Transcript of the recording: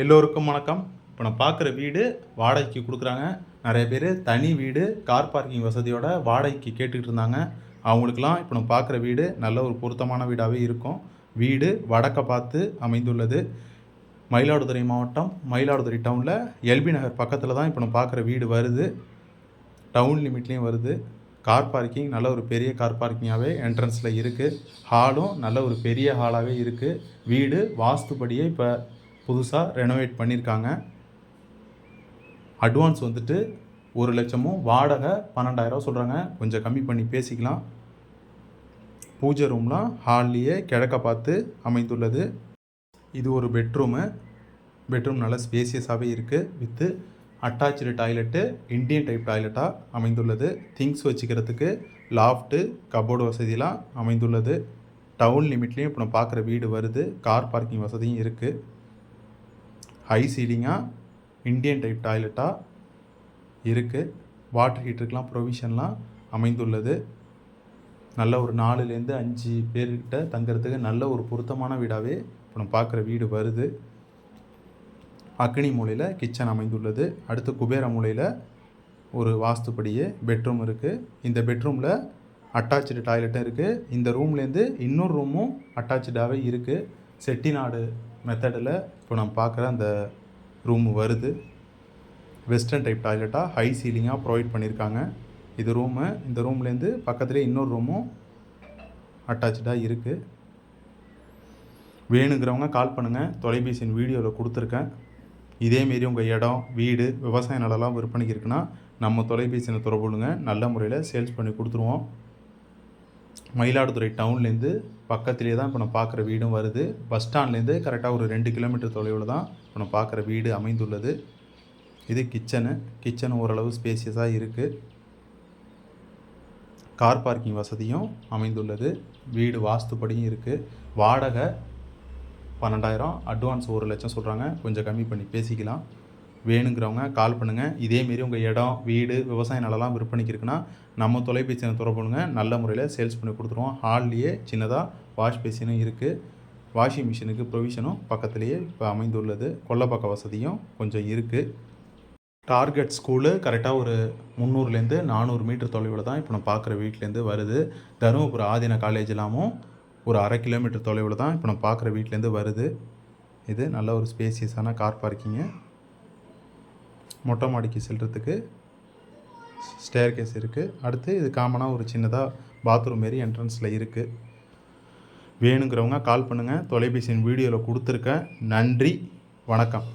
எல்லோருக்கும் வணக்கம். இப்போ நான் பார்க்குற வீடு வாடகைக்கு கொடுக்குறாங்க. நிறைய பேர் தனி வீடு கார் பார்க்கிங் வசதியோட வாடகைக்கு கேட்டுக்கிட்டு இருந்தாங்க. அவங்களுக்கெல்லாம் இப்போ நான் பார்க்குற வீடு நல்ல ஒரு பொருத்தமான வீடாகவே இருக்கும். வீடு வடக்க பார்த்து அமைந்துள்ளது. மயிலாடுதுறை மாவட்டம் மயிலாடுதுறை டவுனில் எல்பி நகர் பக்கத்தில் தான் இப்போ நம்ம பார்க்குற வீடு வருது. டவுன் லிமிட்லேயும் வருது. கார் பார்க்கிங் நல்ல ஒரு பெரிய கார் பார்க்கிங்காகவே என்ட்ரன்ஸில் இருக்குது ஹாலும் நல்ல ஒரு பெரிய ஹாலாகவே இருக்குது வீடு வாஸ்துபடியே இப்போ புதுசாக ரெனோவேட் பண்ணியிருக்காங்க அட்வான்ஸ் வந்துட்டு ஒரு லட்சமும் வாடகை பன்னெண்டாயிரம் சொல்கிறாங்க கொஞ்சம் கம்மி பண்ணி பேசிக்கலாம். பூஜை ரூம்லாம் ஹால்லேயே கிழக்க பார்த்து அமைந்துள்ளது. இது ஒரு பெட்ரூமு பெட்ரூம் நல்லா ஸ்பேசியஸாகவே இருக்குது with attach toilet Indian type டாய்லெட்டாக அமைந்துள்ளது. திங்ஸ் வச்சுக்கிறதுக்கு லாஃப்ட்டு கபோர்டு வசதியெலாம் அமைந்துள்ளது. டவுன் லிமிட்லேயும் இப்போ நம்ம பார்க்குற வீடு வருது. கார் பார்க்கிங் வசதியும் இருக்குது ஹை சீலிங்காக இந்தியன் டைப் டாய்லெட்டாக இருக்குது வாட்டர் ஹீட்டருக்கெலாம் ப்ரொவிஷன்லாம் அமைந்துள்ளது. நல்ல ஒரு நாலுலேருந்து அஞ்சு பேர்கிட்ட தங்குறதுக்கு நல்ல ஒரு பொருத்தமான வீடாகவே இப்போ நம்ம பார்க்குற வீடு வருது. அக்னி மூலையில் கிச்சன் அமைந்துள்ளது. அடுத்து குபேர மூலையில் ஒரு வாஸ்துப்படியே பெட்ரூம் இருக்குது இந்த பெட்ரூமில் அட்டாச்சு டாய்லெட்டும் இருக்குது இந்த ரூம்லேருந்து இன்னொரு ரூமும் அட்டாச்சாகவே இருக்குது செட்டிநாடு மெத்தடில் இப்போ நான் பார்க்குற அந்த ரூம் வருது. வெஸ்டர்ன் டைப் டாய்லெட்டாக ஹை சீலிங்காக ப்ரொவைட் பண்ணியிருக்காங்க இது ரூமு இந்த ரூம்லேருந்து பக்கத்துலேயே இன்னொரு ரூமும் அட்டாச்சாக இருக்குது வேணுங்கிறவங்க கால் பண்ணுங்கள் தொலைபேசியின் வீடியோவில் கொடுத்துருக்கேன். இதேமாரி உங்கள் இடம் வீடு விவசாய நிலம்லாம் விற்பனைக்கு இருக்குன்னா நம்ம தொலைபேசியில் தொடர்புடுங்க நல்ல முறையில் சேல்ஸ் பண்ணி கொடுத்துருவோம். மயிலாடுதுறை டவுன்லேருந்து பக்கத்துலேயே தான் இப்போ நான் பார்க்குற வீடும் வருது. பஸ் ஸ்டாண்ட்லேருந்து கரெக்டாக ஒரு ரெண்டு கிலோமீட்டர் தொலைவில் தான் இப்போ நான் பார்க்குற வீடு அமைந்துள்ளது. இது கிச்சனு. கிச்சன் ஓரளவு ஸ்பேசியஸாக இருக்குது கார் பார்க்கிங் வசதியும் அமைந்துள்ளது. வீடு வாஸ்துப்படியும் இருக்குது வாடகை பன்னெண்டாயிரம் அட்வான்ஸ் ஒரு லட்சம் சொல்கிறாங்க கொஞ்சம் கம்மி பண்ணி பேசிக்கலாம். வேணுங்கிறவங்க கால் பண்ணுங்கள் இதேமாரி உங்கள் இடம் வீடு விவசாய நிலலாம் விற்பனைக்கு இருக்குன்னா நம்ம தொலைபேசியை தொடர்புங்க நல்ல முறையில் சேல்ஸ் பண்ணி கொடுத்துருவோம். ஹால்லேயே சின்னதாக வாஷ் பேசினும் இருக்குது வாஷிங் மிஷினுக்கு ப்ரொவிஷனும் பக்கத்துலேயே இப்போ அமைந்துள்ளது. கொல்லப்பக்க வசதியும் கொஞ்சம் இருக்குது டார்கெட் ஸ்கூலு கரெக்டாக ஒரு முந்நூறுலேருந்து நானூறு மீட்டர் தொலைவில் தான் இப்போ நம்ம பார்க்குற வீட்டிலேருந்து வருது. தருமபுரி ஆதீன காலேஜ்லாமும் ஒரு அரை கிலோமீட்டர் தொலைவில் தான் இப்போ நம்ம பார்க்குற வீட்டிலேருந்து வருது. இது நல்ல ஒரு ஸ்பேசியஸான கார் பார்க்கிங்கு மொட்டை மாடிக்கு செல்கிறதுக்கு ஸ்டேர் கேஸ் இருக்குது அடுத்து இது காமனாக ஒரு சின்னதாக பாத்ரூம் மாரி என்ட்ரன்ஸில் இருக்குது வேணுங்கிறவங்க கால் பண்ணுங்கள் தொலைபேசியின் வீடியோவில் கொடுத்துருக்கேன் நன்றி. வணக்கம்.